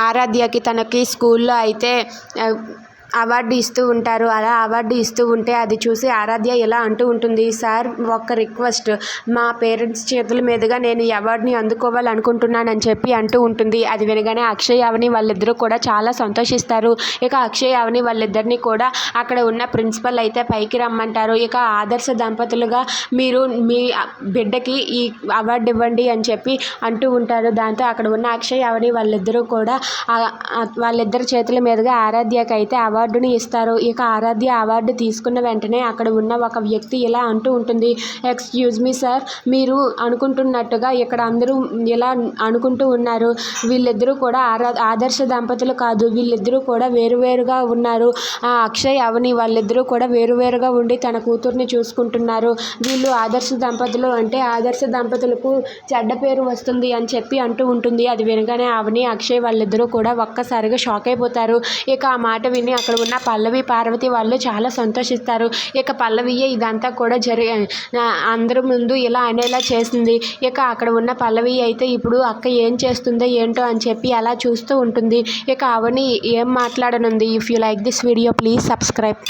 ఆరాధ్యకి తనకి స్కూల్లో అయితే అవార్డు ఇస్తూ ఉంటారు. అలా అవార్డు ఇస్తూ ఉంటే అది చూసి ఆరాధ్య ఇలా అంటూ ఉంటుంది సార్ ఒక్క రిక్వెస్ట్. మా పేరెంట్స్ చేతుల మీదుగా నేను ఈ అవార్డుని అందుకోవాలనుకుంటున్నానని చెప్పి అంటూ ఉంటుంది. అది వినగానే అక్షయ్ అవని వాళ్ళిద్దరూ కూడా చాలా సంతోషిస్తారు. ఇక అక్షయ్ అవని వాళ్ళిద్దరిని కూడా అక్కడ ఉన్న ప్రిన్సిపల్ అయితే పైకి రమ్మంటారు. ఇక ఆదర్శ దంపతులుగా మీరు మీ బిడ్డకి ఈ అవార్డు ఇవ్వండి అని చెప్పి అంటూ ఉంటారు. దాంతో అక్కడ ఉన్న అక్షయ్ అవని వాళ్ళిద్దరూ కూడా వాళ్ళిద్దరి చేతుల మీదుగా ఆరాధ్యకైతే అవార్డు అవార్డును ఇస్తారు ఇక ఆరాధ్య అవార్డు తీసుకున్న వెంటనే అక్కడ ఉన్న ఒక వ్యక్తి ఇలా అంటూ ఉంటుంది ఎక్స్క్యూజ్ మీ సార్ మీరు అనుకుంటున్నట్టుగా ఇక్కడ అందరూ ఇలా అనుకుంటూ ఉన్నారు. వీళ్ళిద్దరూ కూడా ఆరా ఆదర్శ దంపతులు కాదు వీళ్ళిద్దరూ కూడా వేరువేరుగా ఉన్నారు. ఆ అక్షయ్ అవని వాళ్ళిద్దరూ కూడా వేరువేరుగా ఉండి తన కూతుర్ని చూసుకుంటున్నారు. వీళ్ళు ఆదర్శ దంపతులు అంటే ఆదర్శ దంపతులకు చెడ్డ పేరు వస్తుంది అని చెప్పి అంటూ ఉంటుంది. అది వినగానే అవని అక్షయ్ వాళ్ళిద్దరూ కూడా ఒక్కసారిగా షాక్ అయిపోతారు. ఇక ఆ మాట విని అక్కడ అక్కడ ఉన్న పల్లవి పార్వతి వాళ్ళు చాలా సంతోషిస్తారు. ఇక పల్లవియే ఇదంతా కూడా జరి అందరి ముందు ఇలా అనేలా చేసింది ఇక అక్కడ ఉన్న పల్లవి అయితే ఇప్పుడు అక్క ఏం చేస్తుందో ఏంటో అని చెప్పి అలా చూస్తూ ఉంటుంది. ఇక అవని ఏం మాట్లాడనుంది? If you like this video please subscribe